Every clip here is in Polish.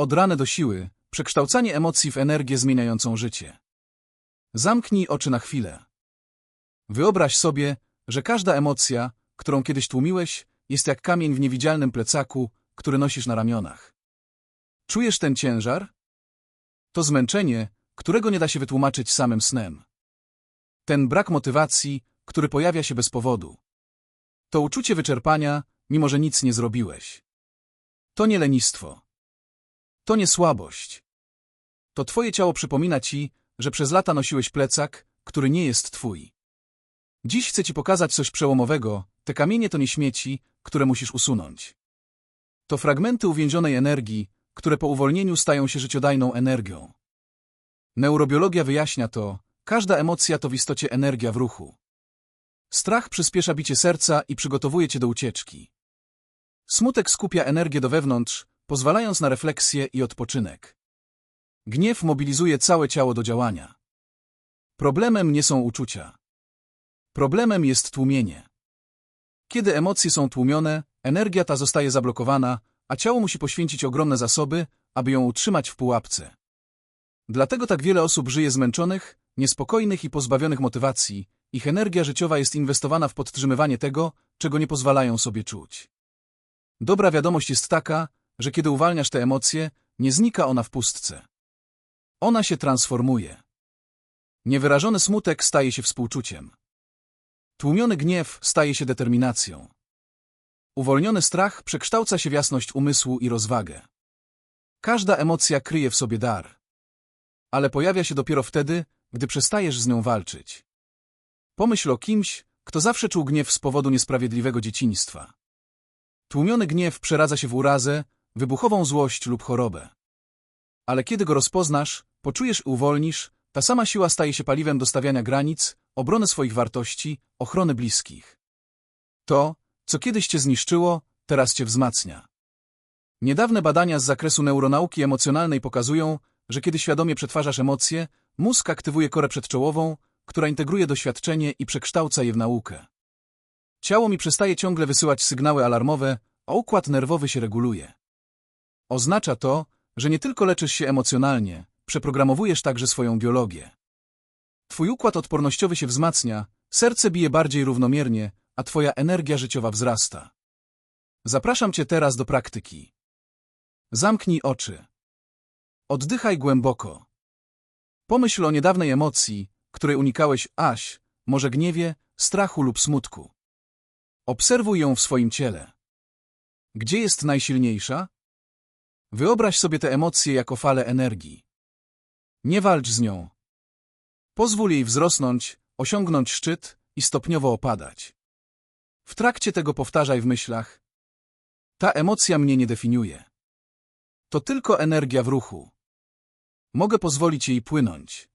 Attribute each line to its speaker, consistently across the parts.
Speaker 1: Od rany do siły, przekształcanie emocji w energię zmieniającą życie. Zamknij oczy na chwilę. Wyobraź sobie, że każda emocja, którą kiedyś tłumiłeś, jest jak kamień w niewidzialnym plecaku, który nosisz na ramionach. Czujesz ten ciężar? To zmęczenie, którego nie da się wytłumaczyć samym snem. Ten brak motywacji, który pojawia się bez powodu. To uczucie wyczerpania, mimo że nic nie zrobiłeś. To nie lenistwo. To nie słabość. To twoje ciało przypomina ci, że przez lata nosiłeś plecak, który nie jest twój. Dziś chcę ci pokazać coś przełomowego, te kamienie to nie śmieci, które musisz usunąć. To fragmenty uwięzionej energii, które po uwolnieniu stają się życiodajną energią. Neurobiologia wyjaśnia to, każda emocja to w istocie energia w ruchu. Strach przyspiesza bicie serca i przygotowuje cię do ucieczki. Smutek skupia energię do wewnątrz, pozwalając na refleksję i odpoczynek. Gniew mobilizuje całe ciało do działania. Problemem nie są uczucia. Problemem jest tłumienie. Kiedy emocje są tłumione, energia ta zostaje zablokowana, a ciało musi poświęcić ogromne zasoby, aby ją utrzymać w pułapce. Dlatego tak wiele osób żyje zmęczonych, niespokojnych i pozbawionych motywacji, ich energia życiowa jest inwestowana w podtrzymywanie tego, czego nie pozwalają sobie czuć. Dobra wiadomość jest taka, że kiedy uwalniasz te emocje, nie znika ona w pustce. Ona się transformuje. Niewyrażony smutek staje się współczuciem. Tłumiony gniew staje się determinacją. Uwolniony strach przekształca się w jasność umysłu i rozwagę. Każda emocja kryje w sobie dar. Ale pojawia się dopiero wtedy, gdy przestajesz z nią walczyć. Pomyśl o kimś, kto zawsze czuł gniew z powodu niesprawiedliwego dzieciństwa. Tłumiony gniew przeradza się w urazę, wybuchową złość lub chorobę. Ale kiedy go rozpoznasz, poczujesz i uwolnisz, ta sama siła staje się paliwem do stawiania granic, obrony swoich wartości, ochrony bliskich. To, co kiedyś cię zniszczyło, teraz cię wzmacnia. Niedawne badania z zakresu neuronauki emocjonalnej pokazują, że kiedy świadomie przetwarzasz emocje, mózg aktywuje korę przedczołową, która integruje doświadczenie i przekształca je w naukę. Ciało mi przestaje ciągle wysyłać sygnały alarmowe, a układ nerwowy się reguluje. Oznacza to, że nie tylko leczysz się emocjonalnie, przeprogramowujesz także swoją biologię. Twój układ odpornościowy się wzmacnia, serce bije bardziej równomiernie, a twoja energia życiowa wzrasta. Zapraszam cię teraz do praktyki. Zamknij oczy. Oddychaj głęboko. Pomyśl o niedawnej emocji, której unikałeś aś, może gniewie, strachu lub smutku. Obserwuj ją w swoim ciele. Gdzie jest najsilniejsza? Wyobraź sobie te emocje jako falę energii. Nie walcz z nią. Pozwól jej wzrosnąć, osiągnąć szczyt i stopniowo opadać. W trakcie tego powtarzaj w myślach. Ta emocja mnie nie definiuje. To tylko energia w ruchu. Mogę pozwolić jej płynąć.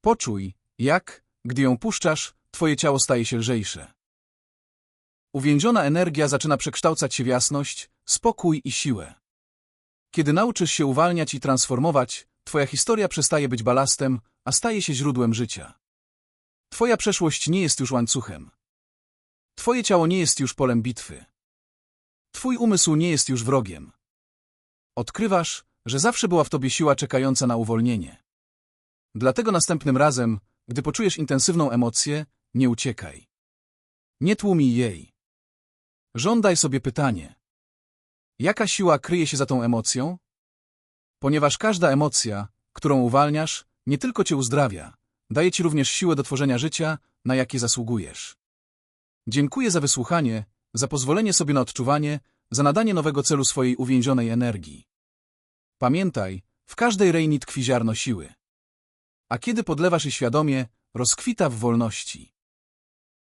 Speaker 1: Poczuj, jak, gdy ją puszczasz, twoje ciało staje się lżejsze. Uwięziona energia zaczyna przekształcać się w jasność, spokój i siłę. Kiedy nauczysz się uwalniać i transformować, twoja historia przestaje być balastem, a staje się źródłem życia. Twoja przeszłość nie jest już łańcuchem. Twoje ciało nie jest już polem bitwy. Twój umysł nie jest już wrogiem. Odkrywasz, że zawsze była w tobie siła czekająca na uwolnienie. Dlatego następnym razem, gdy poczujesz intensywną emocję, nie uciekaj. Nie tłumij jej. Żądaj sobie pytanie. Jaka siła kryje się za tą emocją? Ponieważ każda emocja, którą uwalniasz, nie tylko cię uzdrawia, daje ci również siłę do tworzenia życia, na jakie zasługujesz. Dziękuję za wysłuchanie, za pozwolenie sobie na odczuwanie, za nadanie nowego celu swojej uwięzionej energii. Pamiętaj, w każdej rejni tkwi ziarno siły. A kiedy podlewasz je świadomie, rozkwita w wolności.